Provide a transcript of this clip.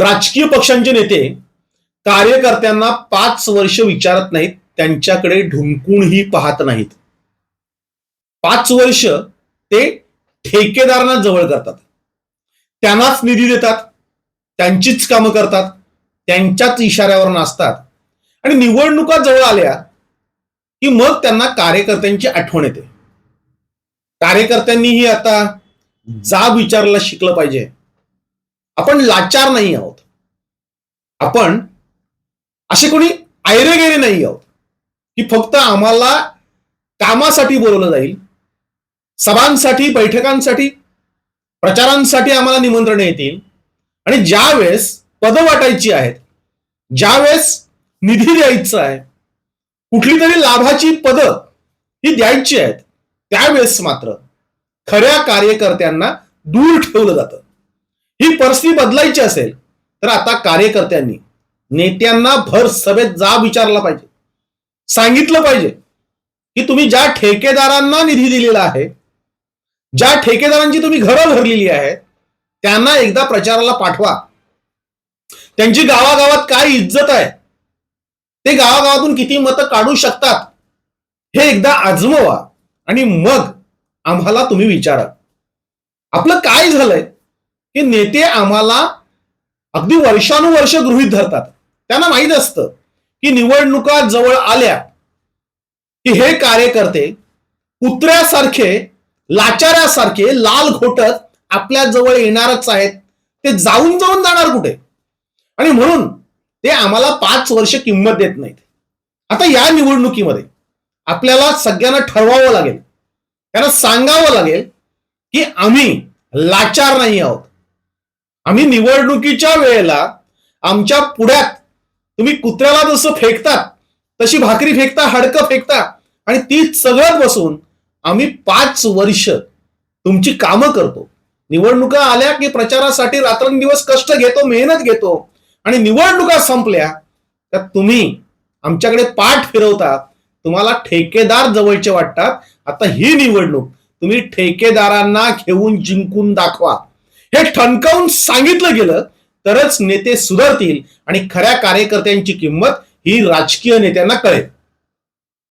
राजकीय पक्षांचे नेते कार्यकर्त्यांना पाच वर्ष विचारत नाहीत त्यांच्याकडे ढुंकूनही पाहत नाहीत. पाच वर्ष ते ठेकेदारांना जवळ करतात. त्यांनाच निधी देतात त्यांचीच कामं करतात त्यांच्याच इशाऱ्यावर नाचतात. आणि निवडणुका जवळ आल्या की मग त्यांना कार्यकर्त्यांची आठवण येते. कार्यकर्त्यांनीही आता जाब विचारायला शिकलं पाहिजे. आपण लाचार नाही आहोत. आपण असे कोणी ऐरेगेरे नाही आहोत. की फक्त आम्हाला कामासाठी बोलवलं जाईल सभांसाठी बैठकांसाठी प्रचारांसाठी आम्हाला निमंत्रण येतील. आणि ज्या वेळेस पदं वाटायची आहेत ज्या वेळेस निधी द्यायचा आहे कुठली तरी लाभाची पदं ही द्यायची आहेत त्यावेळेस मात्र खऱ्या कार्यकर्त्यांना दूर ठेवलं जातं. ही परिस्थिती बदलायची असेल तर आता कार्यकर्त्यांनी नेत्यांना भर सभेत जा विचारला पाहिजे. सांगितलं पाहिजे की तुम्ही ज्या ठेकेदारांना निधी दिलेला आहे ज्या ठेकेदारांची तुम्ही घरं भरलेली आहेत त्यांना एकदा प्रचाराला पाठवा. त्यांची गावागावात काय इज्जत आहे ते गावागावातून किती मतं काढू शकतात हे एकदा आजमवा आणि मग आम्हाला तुम्ही विचारा. आपलं काय झालंय? हे नेते आम्हाला अगदी वर्षानुवर्ष गृहीत धरतात. त्यांना माहीत असतं की निवडणुका जवळ आल्या की हे कार्यकर्ते कुत्र्यासारखे लाचाऱ्यासारखे लाल घोटत आपल्या जवळ येणारच आहेत. ते जाऊन जाऊन जाणार कुठे? आणि म्हणून ते आम्हाला पाच वर्ष किंमत देत नाहीत. आता या निवडणुकीमध्ये आपल्याला सगळ्यांना ठरवावं लागेल. त्यांना सांगावं लागेल की आम्ही लाचार नाही आहोत. आम्ही निवडणुकीच्या वेळेला आमच्या पुढ्यात तुम्ही कुत्र्याला जसं फेकतात तशी भाकरी फेकता हडकं फेकता आणि ती सगळत बसून आम्ही पाच वर्ष तुमची कामं करतो. निवडणुका आल्या की प्रचारासाठी रात्रंदिवस कष्ट घेतो मेहनत घेतो आणि निवडणुका संपल्या तर तुम्ही आमच्याकडे पाठ फिरवता तुम्हाला ठेकेदार जवळचे वाटतात. आता ही निवडणूक तुम्ही ठेकेदारांना घेऊन जिंकून दाखवा. हे ठणकावून सांगितलं गेलं तरच नेते सुधारतील आणि खऱ्या कार्यकर्त्यांची किंमत ही राजकीय नेत्यांना कळेल.